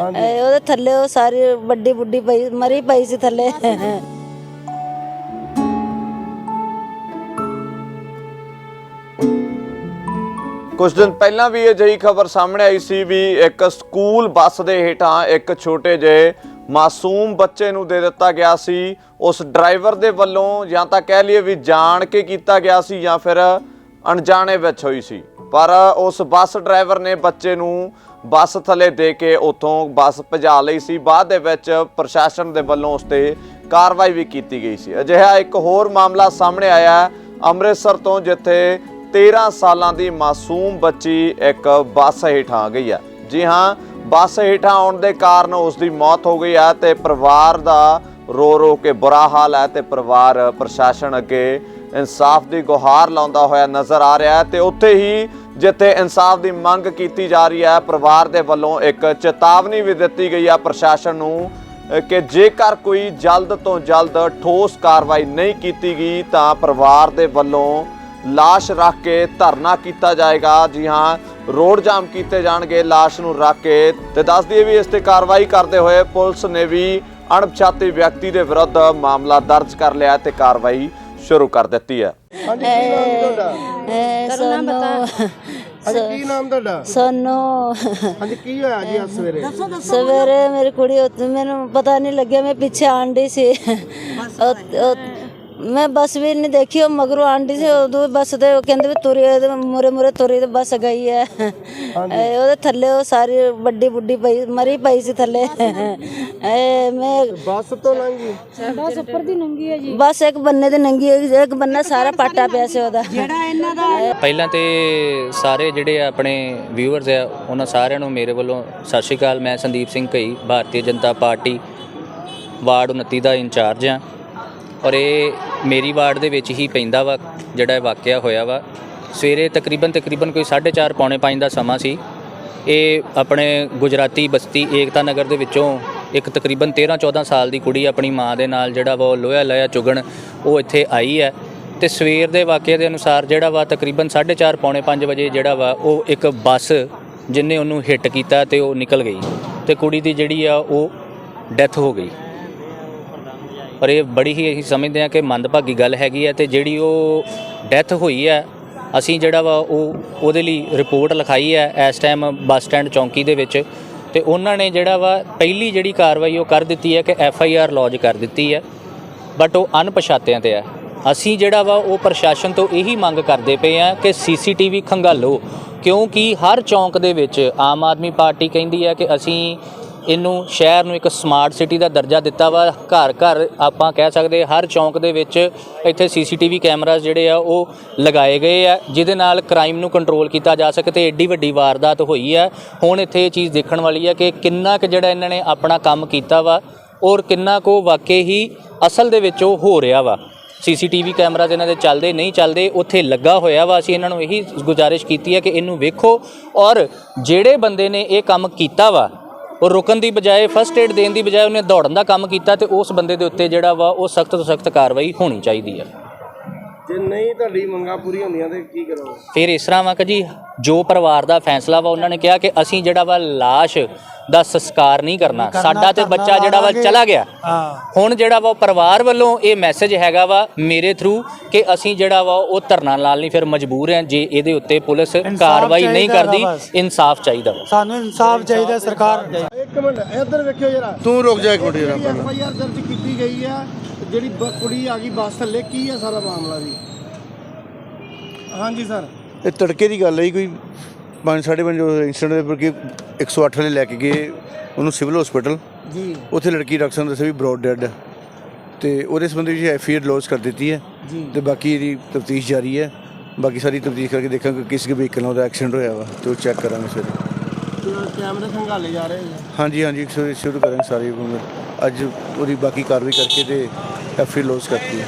ਇਹ ਉਹਦੇ ਥੱਲੇ ਉਹ ਸਾਰੀ ਵੱਡੀ ਬੁੱਢੀ ਪਈ ਮਰੀ ਪਈ ਸੀ ਥੱਲੇ। ਕੁਝ ਦਿਨ ਪਹਿਲਾਂ ਵੀ ਅਜਿਹੀ ਖਬਰ ਸਾਹਮਣੇ ਆਈ ਸੀ ਵੀ ਇੱਕ ਸਕੂਲ ਬੱਸ ਦੇ ਹੇਠਾਂ ਇੱਕ ਛੋਟੇ ਜਿਹੇ ਮਾਸੂਮ ਬੱਚੇ ਨੂੰ ਦੇ ਦਿੱਤਾ ਗਿਆ ਸੀ। ਉਸ ਡਰਾਈਵਰ ਦੇ ਵੱਲੋਂ ਜਾਂ ਤਾਂ ਕਹਿ ਲਈਏ ਵੀ ਜਾਣ ਕੇ ਕੀਤਾ ਗਿਆ ਸੀ ਜਾਂ ਫਿਰ ਅਣਜਾਣੇ ਵਿੱਚ ਹੋਈ ਸੀ। ਪਰ ਉਸ ਬੱਸ ਡਰਾਈਵਰ ਨੇ ਬੱਚੇ ਨੂੰ ਬੱਸ ਥੱਲੇ ਦੇ ਕੇ ਉੱਥੋਂ ਬੱਸ ਭਜਾ ਲਈ ਸੀ। ਬਾਅਦ ਦੇ ਵਿੱਚ ਪ੍ਰਸ਼ਾਸਨ ਦੇ ਵੱਲੋਂ ਉਸ ਤੇ ਕਾਰਵਾਈ ਵੀ ਕੀਤੀ ਗਈ ਸੀ। ਅਜਿਹਾ ਇੱਕ ਹੋਰ ਮਾਮਲਾ ਸਾਹਮਣੇ ਆਇਆ ਅੰਮ੍ਰਿਤਸਰ ਤੋਂ, ਜਿੱਥੇ 13 ਸਾਲਾਂ ਦੀ ਮਾਸੂਮ ਬੱਚੀ ਇੱਕ ਬੱਸ ਹੇਠਾਂ ਆ ਗਈ ਹੈ। ਜੀ ਹਾਂ, ਬੱਸ ਹੇਠਾਂ ਆਉਣ ਦੇ ਕਾਰਨ ਉਸ ਦੀ ਮੌਤ ਹੋ ਗਈ ਹੈ ਤੇ ਪਰਿਵਾਰ ਦਾ ਰੋ ਰੋ ਕੇ ਬੁਰਾ ਹਾਲ ਹੈ ਤੇ ਪਰਿਵਾਰ, ਪ੍ਰਸ਼ਾਸਨ ਅੱਗੇ ਇਨਸਾਫ ਦੀ ਗੁਹਾਰ ਲਾਉਂਦਾ ਹੋਇਆ ਨਜ਼ਰ ਆ ਰਿਹਾ ਹੈ ਤੇ ਉੱਥੇ ਹੀ ਜਿੱਥੇ ਇਨਸਾਫ ਦੀ ਮੰਗ ਕੀਤੀ ਜਾ ਰਹੀ ਹੈ, ਪਰਿਵਾਰ ਦੇ ਵੱਲੋਂ ਇੱਕ ਚੇਤਾਵਨੀ ਵੀ ਦਿੱਤੀ ਗਈ ਹੈ ਪ੍ਰਸ਼ਾਸਨ ਨੂੰ ਕਿ ਜੇਕਰ ਕੋਈ ਜਲਦ ਤੋਂ ਜਲਦ ਠੋਸ ਕਾਰਵਾਈ ਨਹੀਂ ਕੀਤੀ ਗਈ ਤਾਂ ਪਰਿਵਾਰ ਦੇ ਵੱਲੋਂ ਲਾਸ਼ ਰੱਖ ਕੇ ਧਰਨਾ ਕੀਤਾ ਜਾਏਗਾ। ਜੀ ਹਾਂ, ਰੋਡ ਜਾਮ ਕੀਤੇ ਜਾਣਗੇ ਲਾਸ਼ ਨੂੰ ਰੱਖ ਕੇ ਤੇ ਦੱਸ ਦਈਏ ਵੀ ਇਸ ਤੇ ਕਾਰਵਾਈ ਕਰਦੇ ਹੋਏ ਪੁਲਿਸ ਨੇ ਵੀ ਅਣਪਛਾਤੇ ਵਿਅਕਤੀ ਦੇ ਵਿਰੁੱਧ ਮਾਮਲਾ ਦਰਜ ਕਰ ਲਿਆ ਤੇ ਕਾਰਵਾਈ ਸ਼ੁਰੂ ਕਰ ਦਿੱਤੀ ਹੈ ਹਾਂਜੀ ਕੀ ਨਾਮ ਤੁਹਾਡਾ? ਸੋਨੋ ਹਾਂਜੀ ਕੀ ਨਾਮ ਤੁਹਾਡਾ? ਸੋਨੋ। ਹਾਂਜੀ ਕੀ ਹੋਇਆ ਜੀ ਅੱਜ ਸਵੇਰੇ? ਸਵੇਰੇ ਮੇਰੀ ਕੁੜੀ ਉੱਥੇ ਮੈਨੂੰ ਪਤਾ ਨਹੀਂ ਲੱਗਿਆ ਮੈਂ ਪਿੱਛੇ ਆਂਡੀ ਸੀ। ਉਹ- ਉਹ- ਮੈਂ ਬੱਸ ਵੀ ਨਹੀਂ ਦੇਖੀ ਉਹ ਮਗਰੋਂ ਆਂਡੀ ਸੀ ਉਦੋਂ ਵੀ ਬੱਸ ਤੇ ਉਹ ਕਹਿੰਦੇ ਵੀ ਤੁਰੀ ਮੁਰੇ ਮੁਰੇ ਤੁਰੀ ਤੇ ਬੱਸ ਗਈ ਹੈ ਇਹ ਉਹਦੇ ਥੱਲੇ ਉਹ ਸਾਰੀ ਵੱਡੀ ਬੁੱਢੀ ਪਈ ਮਰੀ ਪਈ ਸੀ ਥੱਲੇ। ਇਹ ਮੈਂ ਬੱਸ ਤੋਂ ਲੰਘੀ? ਬਸ ਇੱਕ ਬੰਨੇ ਤੇ ਨੰਗੀ ਹੋਈ, ਇੱਕ ਬੰਨਾ ਸਾਰਾ ਪਾਟਾ ਪਿਆ ਸੀ ਉਹਦਾ। ਪਹਿਲਾਂ ਤੇ ਸਾਰੇ ਜਿਹੜੇ ਆਪਣੇ ਵਿਊਅਰਸ ਆ ਉਹਨਾਂ ਸਾਰਿਆਂ ਨੂੰ ਮੇਰੇ ਵੱਲੋਂ ਸਤਿ ਸ਼੍ਰੀ ਅਕਾਲ। ਮੈਂ ਸੰਦੀਪ ਸਿੰਘ ਘਈ ਭਾਰਤੀ ਜਨਤਾ ਪਾਰਟੀ ਵਾਰਡ 29 ਦਾ ਇੰਚਾਰਜ ਆ ਔਰ ਇਹ ਮੇਰੀ ਵਾਰਡ ਦੇ ਵਿੱਚ ਹੀ ਪੈਂਦਾ ਵਾ, ਜਿਹੜਾ ਵਾਕਿਆ ਹੋਇਆ ਵਾ। ਸਵੇਰੇ ਤਕਰੀਬਨ ਤਕਰੀਬਨ ਕੋਈ 4:30 ਪੌਣੇ 5 ਦਾ ਸਮਾਂ ਸੀ। ਇਹ ਆਪਣੇ ਗੁਜਰਾਤੀ ਬਸਤੀ ਏਕਤਾ ਨਗਰ ਦੇ ਵਿੱਚੋਂ ਇੱਕ ਤਕਰੀਬਨ 13 14 ਸਾਲ ਦੀ ਕੁੜੀ ਆਪਣੀ ਮਾਂ ਦੇ ਨਾਲ ਜਿਹੜਾ ਵਾ ਉਹ ਲੋਹਾ ਲਿਆ ਚੁਗਣ, ਉਹ ਇੱਥੇ ਆਈ ਹੈ। ਤੇ ਸਵੇਰ ਦੇ ਵਾਕਿਆ ਦੇ ਅਨੁਸਾਰ ਜਿਹੜਾ ਵਾ ਤਕਰੀਬਨ 4:30 ਪੌਣੇ 5 ਵਜੇ ਜਿਹੜਾ ਵਾ ਉਹ ਇੱਕ ਬੱਸ ਜਿਨੇ ਉਹਨੂੰ ਹਿੱਟ ਕੀਤਾ ਤੇ ਉਹ ਨਿਕਲ ਗਈ। ਤੇ ਕੁੜੀ ਦੀ ਜਿਹੜੀ ਆ ਉਹ ਡੈਥ ਹੋ ਗਈ। ਪਰ ਇਹ ਬੜੀ ਹੀ ਅਸੀਂ ਸਮਝਦੇ ਹਾਂ ਕਿ ਮੰਦਭਾਗੀ ਗੱਲ ਹੈਗੀ ਹੈ ਤੇ ਜਿਹੜੀ ਉਹ ਡੈਥ ਹੋਈ ਹੈ, ਅਸੀਂ ਜਿਹੜਾ ਵਾ ਉਹ ਉਹਦੇ ਲਈ ਰਿਪੋਰਟ ਲਿਖਾਈ ਹੈ ਇਸ ਟਾਈਮ ਬੱਸ ਸਟੈਂਡ ਚੌਂਕੀ ਦੇ ਵਿੱਚ ਤੇ ਉਹਨਾਂ ਨੇ ਜਿਹੜਾ ਵਾ ਪਹਿਲੀ ਜਿਹੜੀ ਕਾਰਵਾਈ ਉਹ ਕਰ ਦਿੱਤੀ ਹੈ ਕਿ ਐਫ ਆਈ ਆਰ ਲੌਜ ਕਰ ਦਿੱਤੀ ਹੈ ਬਟ ਉਹ ਅਣਪਛਾਤਿਆਂ ਤੇ ਹੈ। ਅਸੀਂ ਜਿਹੜਾ ਵਾ ਉਹ ਪ੍ਰਸ਼ਾਸਨ ਤੋਂ ਇਹੀ ਮੰਗ ਕਰਦੇ ਪਏ ਆ ਕਿ ਸੀਸੀਟੀਵੀ ਖੰਗਾਲੋ, ਕਿਉਂਕਿ ਹਰ ਚੌਂਕ ਦੇ ਵਿੱਚ ਆਮ ਆਦਮੀ ਪਾਰਟੀ ਕਹਿੰਦੀ ਹੈ ਕਿ ਅਸੀਂ ਇਹਨੂੰ ਸ਼ਹਿਰ ਨੂੰ ਇੱਕ ਸਮਾਰਟ ਸਿਟੀ ਦਾ ਦਰਜਾ ਦਿੱਤਾ ਵਾ। ਘਰ ਘਰ ਆਪਾਂ ਕਹਿ ਸਕਦੇ ਹਰ ਚੌਂਕ ਦੇ ਵਿੱਚ ਇੱਥੇ ਸੀਸੀਟੀਵੀ ਕੈਮਰਾਜ਼ ਜਿਹੜੇ ਆ, ਉਹ ਲਗਾਏ ਗਏ ਆ, ਜਿਹਦੇ ਨਾਲ ਕ੍ਰਾਈਮ ਨੂੰ ਕੰਟਰੋਲ ਕੀਤਾ ਜਾ ਸਕੇ ਤੇ ਏਡੀ ਵੱਡੀ ਵਾਰਦਾਤ ਹੋਈ ਆ। ਹੁਣ ਇੱਥੇ ਇਹ ਚੀਜ਼ ਦੇਖਣ ਵਾਲੀ ਆ ਕਿ ਕਿੰਨਾ ਕੁ ਜਿਹੜਾ ਇਹਨਾਂ ਨੇ ਆਪਣਾ ਕੰਮ ਕੀਤਾ ਵਾ ਔਰ ਕਿੰਨਾ ਕੋ ਵਾਕਈ ਹੀ ਅਸਲ ਦੇ ਵਿੱਚ ਉਹ ਹੋ ਰਿਹਾ ਵਾ। ਸੀਸੀਟੀਵੀ ਕੈਮਰਾਜ਼ ਇਹਨਾਂ ਦੇ ਚੱਲਦੇ ਨਹੀਂ ਚੱਲਦੇ, ਉੱਥੇ ਲੱਗਾ ਹੋਇਆ ਵਾ। ਅਸੀਂ ਇਹਨਾਂ ਨੂੰ ਇਹੀ ਗੁਜ਼ਾਰਿਸ਼ ਕੀਤੀ ਹੈ ਕਿ ਇਹਨੂੰ ਵੇਖੋ ਔਰ ਜਿਹੜੇ ਬੰਦੇ ਨੇ ਇਹ ਕੰਮ ਕੀਤਾ ਵਾ ਉਹ ਰੁਕਣ ਦੀ ਬਜਾਏ ਫਸਟ ਏਡ ਦੇਣ ਦੀ ਬਜਾਏ ਉਹਨੇ ਦੌੜਨ ਦਾ ਕੰਮ ਕੀਤਾ ਤੇ ਉਸ ਬੰਦੇ ਦੇ ਉੱਤੇ ਜਿਹੜਾ ਵਾ ਉਹ ਸਖਤ ਤੋਂ ਸਖਤ ਕਾਰਵਾਈ ਹੋਣੀ ਚਾਹੀਦੀ ਹੈ ਜੇ ਨਹੀਂ ਤੁਹਾਡੀ ਮੰਗਾਂ ਪੂਰੀਆਂ ਹੁੰਦੀਆਂ ਤੇ ਕੀ ਕਰੋਗੇ? ਫਿਰ ਇਸ ਤਰ੍ਹਾਂ ਵਾ ਕਿ ਜੀ ਜੋ ਪਰਿਵਾਰ ਦਾ ਫੈਸਲਾ ਵਾ ਉਹਨਾਂ ਨੇ ਕਿਹਾ ਕਿ ਅਸੀਂ ਜਿਹੜਾ ਵਾ ਲਾਸ਼ ਦਾ ਸੰਸਕਾਰ ਨਹੀਂ ਕਰਨਾ ਸਾਡਾ ਤੇ ਬੱਚਾ ਜਿਹੜਾ ਵਾ ਚਲਾ ਗਿਆ। ਹੁਣ ਜਿਹੜਾ ਵਾ ਉਹ ਪਰਿਵਾਰ ਵੱਲੋਂ ਇਹ ਮੈਸੇਜ ਹੈਗਾ ਵਾ ਮੇਰੇ ਥਰੂ ਕਿ ਅਸੀਂ ਜਿਹੜਾ ਵਾ ਉਹ ਧਰਨਾ ਲਾਲ ਨਹੀਂ ਫਿਰ ਮਜਬੂਰ ਹਾਂ ਜੇ ਇਹਦੇ ਉੱਤੇ ਪੁਲਿਸ ਕਾਰਵਾਈ ਨਹੀਂ ਕਰਦੀ। ਇਨਸਾਫ ਚਾਹੀਦਾ ਵਾ। ਸਾਨੂੰ ਇਨਸਾਫ ਚਾਹੀਦਾ ਸਰਕਾਰ ਇੱਕ ਮਿੰਟ ਇੱਧਰ ਵੇਖਿਓ ਜਰਾ। ਤੂੰ ਰੁਕ ਜਾ ਇੱਕ ਮਿੰਟ ਜਰਾ ਐਫ ਆਈ ਆਰ ਦਰਜ ਕੀਤੀ ਗਈ ਆ ਜਿਹੜੀ ਬ- ਕੁੜੀ ਆ ਗਈ ਬੱਸ ਥੱਲੇ ਕੀ ਆ ਸਾਰਾ ਮਾਮਲਾ ਜੀ? ਹਾਂਜੀ ਸਰ। ਇਹ ਤੜਕੇ ਦੀ ਗੱਲ ਹੈ ਜੀ, ਕੋਈ 5:30 ਵਜੇ ਇੰਸੀਡੈਂਟ ਦੇ ਪਰ 108 ਵਾਲੇ ਲੈ ਕੇ ਗਏ ਉਹਨੂੰ ਸਿਵਲ ਹਸਪੀਟਲ ਜੀ। ਉੱਥੇ ਲੜਕੀ ਡਾਕਟਰ ਨੇ ਦੱਸਿਆ ਵੀ ਬ੍ਰੌਡ ਡੈਡ ਹੈ ਤੇ ਉਹਦੇ ਸੰਬੰਧੀ ਵਿੱਚ ਐਫ ਆਰ ਲੌਜ ਕਰ ਦਿੱਤੀ ਹੈ। ਜੀ। ਤੇ ਬਾਕੀ ਇਹਦੀ ਤਫਤੀਸ਼ ਜਾਰੀ ਹੈ। ਬਾਕੀ ਸਾਰੀ ਤਫਤੀਸ਼ ਕਰਕੇ ਦੇਖਾਂਗੇ ਕਿਸ ਕੇ ਵਹੀਕਲ ਨਾਲ ਉਹਦਾ ਐਕਸੀਡੈਂਟ ਹੋਇਆ ਵਾ ਤੇ ਉਹ ਚੈੱਕ ਕਰਾਂਗੇ ਸਵੇਰੇ ਤੇ ਕੈਮਰੇ ਖੰਗਾਲੇ ਜਾ ਰਹੇ ਨੇ। ਹਾਂਜੀ ਹਾਂਜੀ ਸ਼ੁਰੂ ਸ਼ੁਰੂ ਕਰਾਂਗੇ ਸਾਰੀ ਅੱਜ ਉਹਦੀ ਬਾਕੀ ਕਾਰਵਾਈ ਕਰਕੇ ਤੇ ਐਫ ਲੌਜ ਕਰਤੀ ਹੈ।